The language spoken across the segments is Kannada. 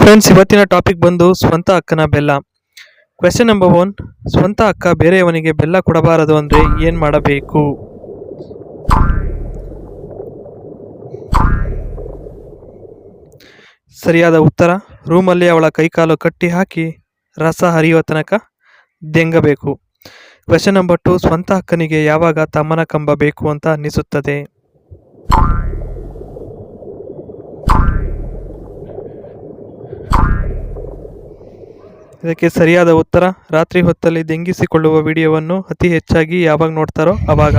ಫ್ರೆಂಡ್ಸ್ ಇವತ್ತಿನ ಟಾಪಿಕ್ ಬಂದು ಸ್ವಂತ ಅಕ್ಕನ ಬೆಲ್ಲ. ಕ್ವೆಶನ್ ನಂಬರ್ ಒನ್ ಸ್ವಂತ ಅಕ್ಕ ಬೇರೆಯವನಿಗೆ ಬೆಲ್ಲ ಕೊಡಬಾರದು ಅಂದರೆ ಏನು ಮಾಡಬೇಕು? ಸರಿಯಾದ ಉತ್ತರ, ರೂಮಲ್ಲಿ ಅವಳ ಕೈಕಾಲು ಕಟ್ಟಿ ಹಾಕಿ ರಸ ಹರಿಯುವ ತನಕ ದೆಂಗಬೇಕು ಕ್ವೆಶನ್ ನಂಬರ್ ಟು ಸ್ವಂತ ಅಕ್ಕನಿಗೆ ಯಾವಾಗ ತಮ್ಮನ ಕಂಬ ಬೇಕು ಅಂತ ಅನ್ನಿಸುತ್ತದೆ ಇದಕ್ಕೆ ಸರಿಯಾದ ಉತ್ತರ, ರಾತ್ರಿ ಹೊತ್ತಲ್ಲಿ ದೆಂಗಿಸಿಕೊಳ್ಳುವ ವಿಡಿಯೋವನ್ನು ಅತಿ ಹೆಚ್ಚಾಗಿ ಯಾವಾಗ ನೋಡ್ತಾರೋ ಅವಾಗ.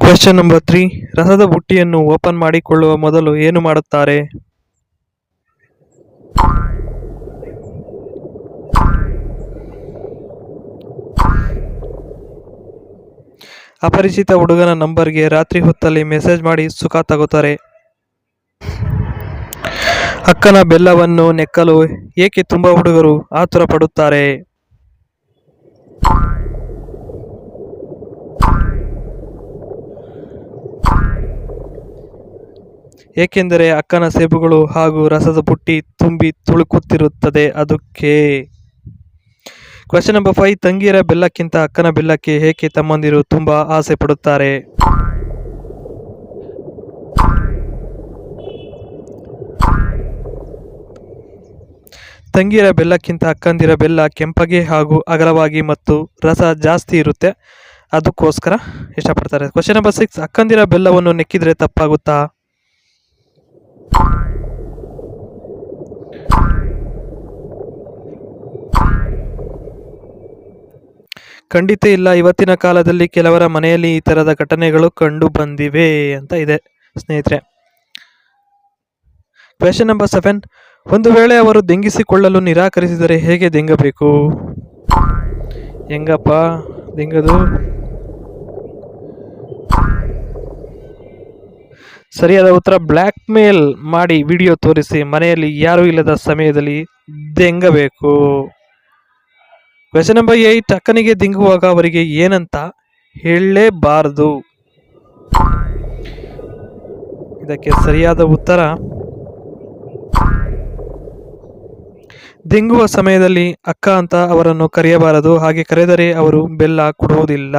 ಕ್ವೆಶನ್ ನಂಬರ್ ತ್ರೀ ರಸದ ಬುಟ್ಟಿಯನ್ನು ಓಪನ್ ಮಾಡಿಕೊಳ್ಳುವ ಮೊದಲು ಏನು ಮಾಡುತ್ತಾರೆ? ಅಪರಿಚಿತ ಹುಡುಗನ ನಂಬರ್ಗೆ ರಾತ್ರಿ ಹೊತ್ತಲ್ಲಿ ಮೆಸೇಜ್ ಮಾಡಿ ಸುಖ ತಗೋತಾರೆ. ಅಕ್ಕನ ಬೆಲ್ಲವನ್ನು ನೆಕ್ಕಲು ಏಕೆ ತುಂಬ ಹುಡುಗರು ಆತುರ ಪಡುತ್ತಾರೆ? ಏಕೆಂದರೆ ಅಕ್ಕನ ಸೇಬುಗಳು ಹಾಗೂ ರಸದ ಪುಟ್ಟಿ ತುಂಬಿ ತುಳುಕುತ್ತಿರುತ್ತದೆ, ಅದಕ್ಕೆ ಕ್ವಶನ್ ನಂಬರ್ ಫೈವ್ ತಂಗಿಯರ ಬೆಲ್ಲಕ್ಕಿಂತ ಅಕ್ಕನ ಬೆಲ್ಲಕ್ಕೆ ಏಕೆ ತಮ್ಮಂದಿರು ತುಂಬ ಆಸೆ ಪಡುತ್ತಾರೆ? ತಂಗಿಯರ ಬೆಲ್ಲಕ್ಕಿಂತ ಅಕ್ಕಂದಿರ ಬೆಲ್ಲ ಕೆಂಪಗೆ ಹಾಗೂ ಅಗಲವಾಗಿ ಮತ್ತು ರಸ ಜಾಸ್ತಿ ಇರುತ್ತೆ. ಅದಕ್ಕೋಸ್ಕರ ಇಷ್ಟಪಡ್ತಾರೆ. ಕ್ವಶನ್ ನಂಬರ್ ಸಿಕ್ಸ್ ಅಕ್ಕಂದಿರ ಬೆಲ್ಲವನ್ನು ನೆಕ್ಕಿದ್ರೆ ತಪ್ಪಾಗುತ್ತಾ? ಖಂಡಿತ ಇಲ್ಲ. ಇವತ್ತಿನ ಕಾಲದಲ್ಲಿ ಕೆಲವರ ಮನೆಯಲ್ಲಿ ಈ ಥರದ ಘಟನೆಗಳು ಕಂಡು ಬಂದಿವೆ ಅಂತ ಇದೆ ಸ್ನೇಹಿತರೆ. ಕ್ವೆಶನ್ ನಂಬರ್ ಸೆವೆನ್ ಒಂದು ವೇಳೆ ಅವರು ದೆಂಗಿಸಿಕೊಳ್ಳಲು ನಿರಾಕರಿಸಿದರೆ ಹೇಗೆ ದೆಂಗಬೇಕು? ಹೆಂಗಪ್ಪ, ದೆಂಗದು. ಸರಿಯಾದ ಉತ್ತರ ಬ್ಲ್ಯಾಕ್ ಮೇಲ್ ಮಾಡಿ ವಿಡಿಯೋ ತೋರಿಸಿ, ಮನೆಯಲ್ಲಿ ಯಾರೂ ಇಲ್ಲದ ಸಮಯದಲ್ಲಿ ದೆಂಗಬೇಕು. ಕ್ವೆಶನ್ ನಂಬರ್ ಏಟ್ ಅಕ್ಕನಿಗೆ ದಿಂಗುವಾಗ ಅವರಿಗೆ ಏನಂತ ಹೇಳಲೇಬಾರದು. ಇದಕ್ಕೆ ಸರಿಯಾದ ಉತ್ತರ ದಿಂಗುವ ಸಮಯದಲ್ಲಿ ಅಕ್ಕ ಅಂತ ಅವರನ್ನು ಕರೆಯಬಾರದು ಹಾಗೆ ಕರೆದರೆ ಅವರು ಬೆಲ್ಲ ಕೊಡುವುದಿಲ್ಲ.